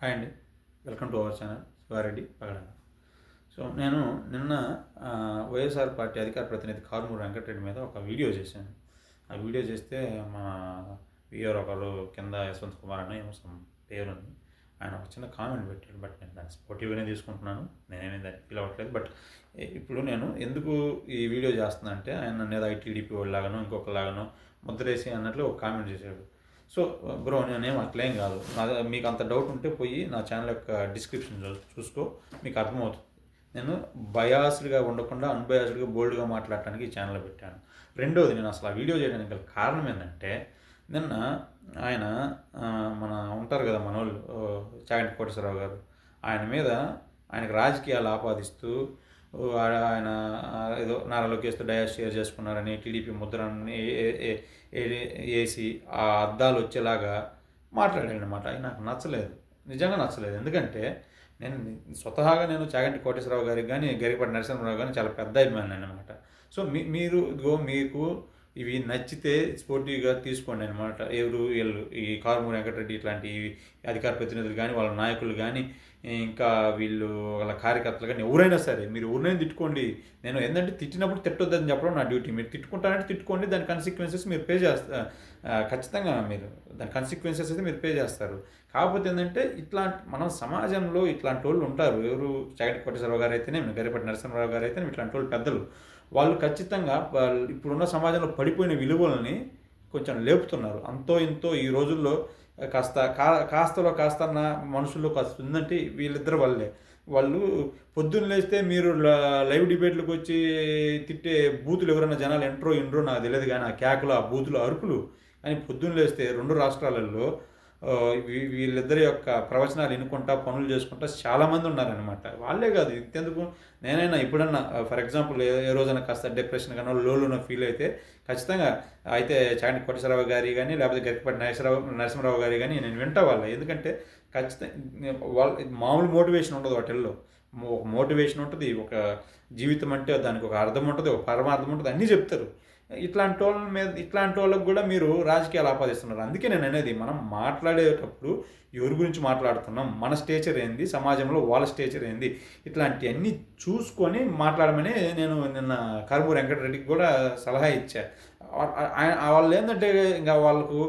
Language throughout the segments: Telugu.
హాయ్ అండి. Welcome to our channel. Siva Reddy పగడ so నేను నిన్న వైఎస్ఆర్ పార్టీ అధికార ప్రతినిధి కారుమూరు వెంకటరెడ్డి మీద ఒక వీడియో చేశాను. ఆ వీడియో చేస్తే మా వీఆర్ ఒకరు కింద యశ్వంత్ కుమార్ అని ఏమో పేరు ఉంది ఆయన ఒక చిన్న కామెంట్ పెట్టాడు బట్ నేను దాన్ని స్పోర్టివ్గానే తీసుకుంటున్నాను. నేనేమీ దాన్ని ఫీల్ అవ్వట్లేదు. బట్ ఇప్పుడు నేను ఎందుకు ఈ వీడియో చేస్తున్నా అంటే ఆయన నన్ను ఐటీడీపీ వాళ్ళలాగానో ఇంకొకలాగానో ముద్రేసి అన్నట్లు ఒక కామెంట్ చేశాడు. సో బ్రో నేనేం అట్లేం కాదు. మీకు అంత డౌట్ ఉంటే పోయి నా ఛానల్ యొక్క డిస్క్రిప్షన్ చూసుకో మీకు అర్థమవుతుంది. నేను బయాస్డ్గా ఉండకుండా అన్బయాస్డ్గా బోల్డ్గా మాట్లాడటానికి ఈ ఛానల్ పెట్టాను. రెండోది నేను అసలు ఆ వీడియో చేయడానికి గల కారణం ఏంటంటే నిన్న ఆయన మన ఉంటారు కదా మన వాళ్ళు చాగంటి కోటేశ్వరరావు గారు ఆయన మీద ఆయనకు రాజకీయాలు ఆపాదిస్తూ ఆయన ఏదో నారా లోకేష్తో డయాస్ షేర్ చేసుకున్నారని టీడీపీ ముద్రని ఏ- ఏ- వేసి ఆ అద్దాలు వచ్చేలాగా మాట్లాడాడు అనమాట అది నాకు నచ్చలేదు. నిజంగా నచ్చలేదు. ఎందుకంటే నేను స్వతహాగా నేను చాగంటి కోటేశ్వరరావు గారికి కానీ గరికపాటి నరసింహరావు కానీ చాలా పెద్ద అభిమాని అనమాట సో మీ మీరు ఇదిగో మీకు ఇవి నచ్చితే స్పోర్టివ్గా తీసుకోండి అనమాట ఎవరు వీళ్ళు ఈ కారుమూరి వెంకటరెడ్డి ఇట్లాంటి అధికార ప్రతినిధులు కానీ వాళ్ళ నాయకులు కానీ ఇంకా వీళ్ళు వాళ్ళ కార్యకర్తలు కానీ ఎవరైనా సరే మీరు ఎవరైనా తిట్టుకోండి. నేను ఏంటంటే తిట్టినప్పుడు తిట్టొద్దని చెప్పడం నా డ్యూటీ. మీరు తిట్టుకుంటారంటే తిట్టుకోండి దాని కన్సిక్వెన్సెస్ మీరు పే చేస్తా ఖచ్చితంగా మీరు దాని కన్సిక్వెన్సెస్ అయితే మీరు పే చేస్తారు. కాకపోతే ఏంటంటే ఇట్లాంటి మనం సమాజంలో ఇట్లాంటి వాళ్ళు ఉంటారు. ఎవరు చాగటి కోటేశ్వరరావు గారు అయితేనే గరిపటి నరసింహరావు గారు అయితేనే ఇట్లాంటి వాళ్ళు పెద్దలు. వాళ్ళు ఖచ్చితంగా ఇప్పుడున్న సమాజంలో పడిపోయిన విలువలని కొంచెం లేపుతున్నారు. అంతో ఇంతో ఈ రోజుల్లో కాస్త కా కాస్తలో కాస్త నా మనుషుల్లో కాస్త ఉందంటే వీళ్ళిద్దరు వాళ్ళే వాళ్ళు పొద్దున్న లేస్తే మీరు ల- లైవ్ డిబేట్లకు వచ్చి తిట్టే బూతులు ఎవరైనా జనాలు ఎంట్రో ఇండ్రో నాకు తెలియదు కానీ ఆ కేకలు ఆ బూతులు అరుపులు. కానీ పొద్దున్న లేస్తే రెండు రాష్ట్రాలలో వీళ్ళిద్దరి యొక్క ప్రవచనాలు వినుకుంటా పనులు చేసుకుంటా చాలామంది ఉన్నారనమాట వాళ్ళే కాదు ఇంతెందుకు? నేనైనా ఇప్పుడన్నా ఫర్ ఎగ్జాంపుల్ ఏ రోజైనా కాస్త డిప్రెషన్ కానీ లోలోనో ఫీల్ అయితే ఖచ్చితంగా అయితే చాగంటి కోటేశ్వరరావు గారి కానీ లేకపోతే గరికపాటి నరసింహరావు నరసింహరావు గారి కానీ నేను వింటా వాళ్ళ. ఎందుకంటే ఖచ్చితంగా వాళ్ళ మామూలు మోటివేషన్ ఉండదు వాటిల్లో. ఒక మోటివేషన్ ఉంటుంది ఒక జీవితం అంటే దానికి ఒక అర్థం ఉంటుంది ఒక పరమార్థం ఉంటుంది అన్నీ చెప్తారు. ఇట్లాంటి వాళ్ళ మీద ఇట్లాంటి వాళ్ళకి కూడా మీరు రాజకీయాలు ఆపాదిస్తున్నారు. అందుకే నేను అనేది మనం మాట్లాడేటప్పుడు ఎవరి గురించి మాట్లాడుతున్నాం? మన స్టేచర్ ఏంది? సమాజంలో వాళ్ళ స్టేచర్ ఏంది? ఇట్లాంటివన్నీ చూసుకొని మాట్లాడమని నేను నిన్న కరుమూరు వెంకటరెడ్డికి కూడా సలహా ఇచ్చా. ఆయన వాళ్ళు ఏంటంటే ఇంకా వాళ్ళకు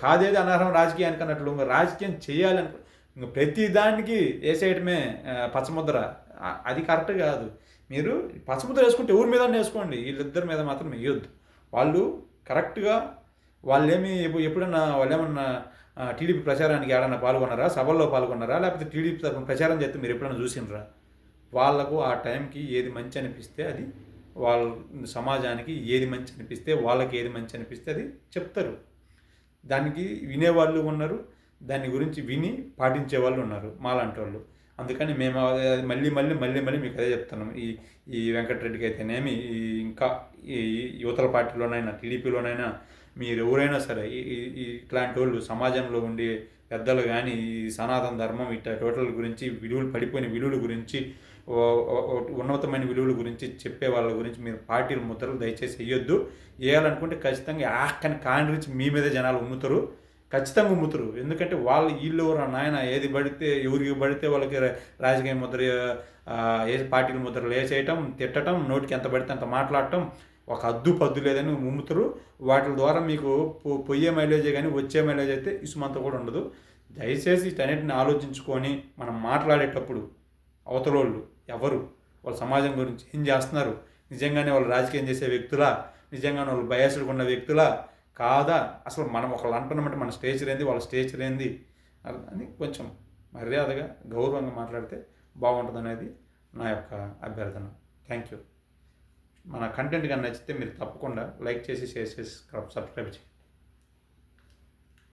కాదేది అనర్హం రాజకీయానికి అన్నట్లు ఇంకా రాజకీయం చేయాలనుకో ఇంకా ప్రతి దానికి వేసేయటమే ఆ, పచ్చముద్ర. అది కరెక్ట్ కాదు. మీరు పసుపుతో వేసుకుంటే ఎవరి మీద వేసుకోండి. వీళ్ళిద్దరి మీద మాత్రం వేయొద్దు. వాళ్ళు కరెక్ట్గా వాళ్ళేమి ఎప్పుడన్నా వాళ్ళు ఏమన్నా టీడీపీ ప్రచారానికి ఏడన్నా పాల్గొన్నారా? సభల్లో పాల్గొన్నారా? లేకపోతే టీడీపీ తరఫున ప్రచారం చేస్తే మీరు ఎప్పుడైనా చూసినరా వాళ్ళకు ఆ టైంకి ఏది మంచి అనిపిస్తే అది వాళ్ళ సమాజానికి ఏది మంచి అనిపిస్తే వాళ్ళకి ఏది మంచి అనిపిస్తే అది చెప్తారు. దానికి వినేవాళ్ళు ఉన్నారు. దాని గురించి విని పాటించే వాళ్ళు ఉన్నారు మాలాంటి వాళ్ళు అందుకని మేము అది మళ్ళీ మళ్ళీ మళ్ళీ మళ్ళీ మీకు అదే చెప్తున్నాం. ఈ ఈ వెంకటరెడ్డికి అయితేనేమి ఈ ఇంకా ఈ యువతల పార్టీలోనైనా టీడీపీలోనైనా మీరు ఎవరైనా సరే ఈ ఇట్లాంటి వాళ్ళు సమాజంలో ఉండే పెద్దలు కానీ ఈ సనాతన ధర్మం ఇట్లా టోటల్ గురించి విలువలు పడిపోయిన విలువల గురించి ఉన్నతమైన విలువల గురించి చెప్పే వాళ్ళ గురించి మీరు పార్టీల ముద్రలు దయచేసి వేయొద్దు. వేయాలనుకుంటే ఖచ్చితంగా ఆక్కని కాండ్రించి మీ మీదే జనాలు ఉమ్ముతారు. ఖచ్చితంగా ఉమ్ముతారు. ఎందుకంటే వాళ్ళు వీళ్ళు ఎవరు నాయన ఏది పడితే ఎవరికి పడితే వాళ్ళకి రాజకీయ ముద్ర ఏ పార్టీల ముద్రలు వేసేయటం తిట్టడం నోటికి ఎంత పడితే అంత మాట్లాడటం ఒక అద్దు పద్దు లేదని ముమ్ముతురు వాటి ద్వారా మీకు పో- పొయ్యే మైలేజే కానీ వచ్చే మైలేజ్ అయితే ఇసుమంతా కూడా ఉండదు. దయచేసి ఇటన్నిటిని ఆలోచించుకొని మనం మాట్లాడేటప్పుడు అవతలోళ్ళు ఎవరు వాళ్ళ సమాజం గురించి ఏం చేస్తున్నారు? నిజంగానే వాళ్ళు రాజకీయం చేసే వ్యక్తులా? నిజంగానే వాళ్ళు బయాసుడుకున్న వ్యక్తులా? కాదా? అసలు మనం ఒకళ్ళు అంటున్నామంటే మన స్టేజ్ ఏంది వాళ్ళ స్టేజ్ ఏంది అని కొంచెం మర్యాదగా గౌరవంగా మాట్లాడితే బాగుంటుంది అనేది నా యొక్క అభ్యర్థన. థ్యాంక్ యూ మన కంటెంట్ కానీ నచ్చితే మీరు తప్పకుండా లైక్ చేసి షేర్ చేసి సబ్స్క్రైబ్ చేయండి.